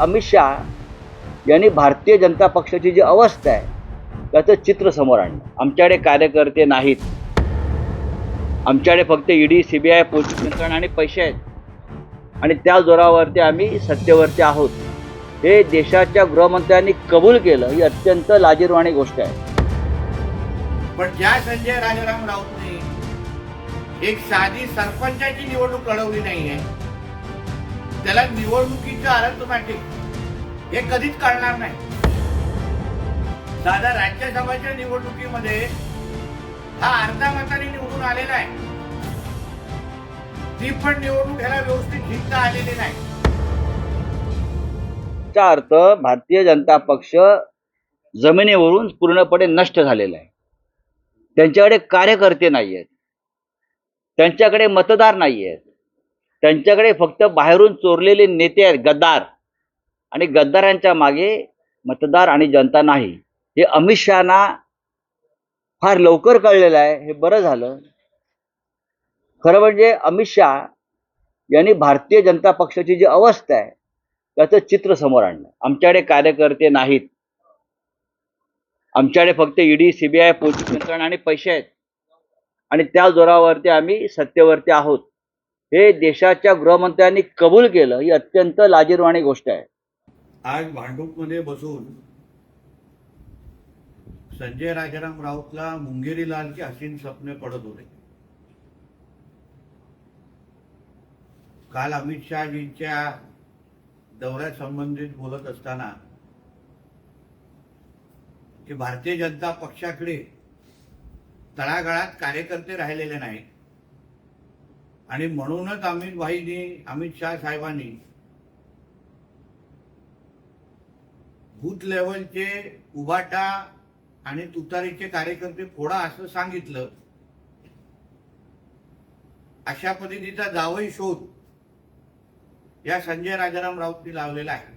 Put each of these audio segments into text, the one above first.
अमित शहा यांनी भारतीय जनता पक्षाची जी अवस्था आहे त्याचं चित्र समोर आणलं. आमच्याकडे कार्यकर्ते नाहीत. आमच्याकडे फक्त ईडी आय पोलीस यंत्रणा आणि पैसे आहेत. आणि त्या जोरावरती आम्ही सत्तेवरती आहोत. हे देशाच्या गृहमंत्र्यांनी कबूल केलं ही अत्यंत लाजीरवाणी गोष्ट आहे. पण ज्या संजय राजाराम राऊतने एक साधी सरपंचाची निवडणूक लढवली नाहीये त्याला निवडणुकीच्या अर्थमॅटिक हे कधीच कळणार नाही. दादा राज्यसभाच्या निवडणुकीमध्ये हा अर्धा मताने निवडून आलेला आहे. ती पण निवडणूक ह्याला व्यवस्थित जिंकता आलेली नाही. अर्थ भारतीय जनता पक्ष जमिनीवरून पूर्णपणे नष्ट झालेला आहे. त्यांच्याकडे कार्यकर्ते नाही आहेत त्यांच्याकडे मतदार नाही आहेत त्यांच्याकडे फक्त बाहेरून चोरलेले नेते आहेत गद्दार. आणि गद्दारांच्या मागे मतदार आणि जनता नाही. हे अमित शहाना फार लवकर कळलेलं आहे. हे बरं झालं. खरं म्हणजे अमित शहा यांनी भारतीय जनता पक्षाची जी अवस्था आहे त्याचं चित्र समोर आणलं. आमच्याकडे कार्यकर्ते नाहीत. आमच्याकडे फक्त ईडी सीबीआय पोलीस यंत्रणा आणि पैसे आहेत. आणि त्या जोरावरती आम्ही सत्तेवरती आहोत. हे देशाच्या गृहमंत्र्यांनी कबूल केलं. ही अत्यंत लाजीरवाणी गोष्ट आहे. आज भांडूपमध्ये बसून संजय राजाराम राऊतला मुंगेरी लालची हसीन स्वप्ने पडत होते. काल अमित शहाजींच्या दौऱ्यासंबंधित बोलत असताना की भारतीय जनता पक्षाकडे तळागाळात कार्यकर्ते राहिलेले नाही आणि म्हणूनच अमित भाईनी अमित शाह साहेबांनी बूथ लेवलचे उभाटा आणि तुतारीचे कार्यकर्ते फोडा असं सांगितलं. अशा पद्धतीचा जावई शोध या संजय राजाराम राऊतनी लावलेला आहे.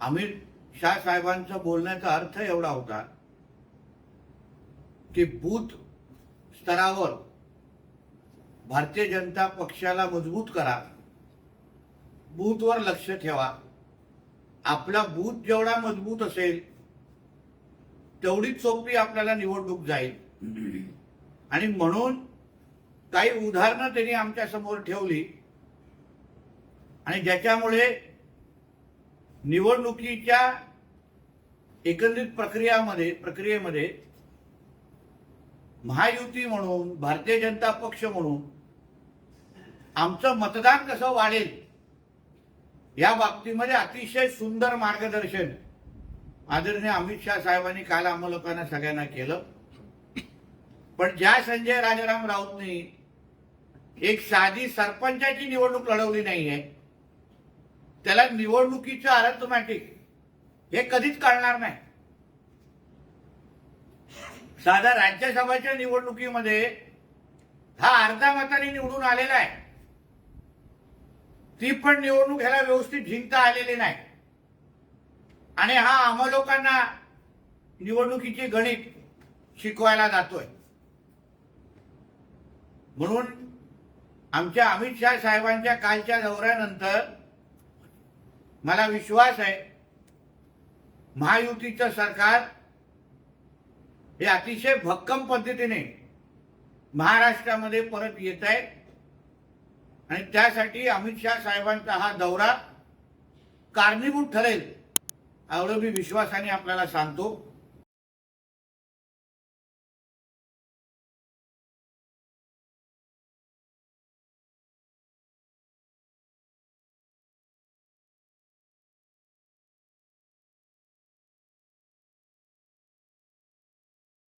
अमित शाह साहेबांचं बोलण्याचा अर्थ एवढा होता की बूथ स्तरावर भारतीय जनता पक्षाला मजबूत करा. बूथवर लक्ष ठेवा. आपला बूथ जेवढा मजबूत असेल तेवढीच सोपी आपल्याला निवडणूक जाईल. आणि म्हणून काही उदाहरणं त्यांनी आमच्यासमोर ठेवली. आणि ज्याच्यामुळे निवडणुकीच्या एकंदरीत प्रक्रियामध्ये प्रक्रियेमध्ये महायुती म्हणून भारतीय जनता पक्ष म्हणून आमचं मतदान कसं वाढेल? या बाबतीमध्ये अतिशय सुंदर मार्गदर्शन आदरणीय अमित शहा साहेबांनी काल आम्हा लोकांना सगळ्यांना केलं. पण ज्या संजय राजाराम राऊतनी एक साधी सरपंचाची निवडणूक लढवली नाहीये त्याला निवडणुकीचं अरथमॅटिक हे कधीच कळणार नाही. साधा राज्यसभाच्या निवडणुकीमध्ये हा अर्धा मताने निवडून आलेला आहे. ती पण निवडणूक ह्याला व्यवस्थित जिंकता आलेली नाही. आणि हा आम्हा लोकांना गणित शिकवायला जातोय. म्हणून आमच्या अमित शाह साहेबांच्या कालच्या दौऱ्यानंतर मला विश्वास आहे महायुतीचं सरकार हे अतिशय भक्कम पद्धतीने महाराष्ट्रामध्ये परत येत आहेत. आणि त्यासाठी अमित शहा साहेबांचा हा दौरा कारणीभूत ठरेल एवढं मी विश्वासाने आपल्याला सांगतो.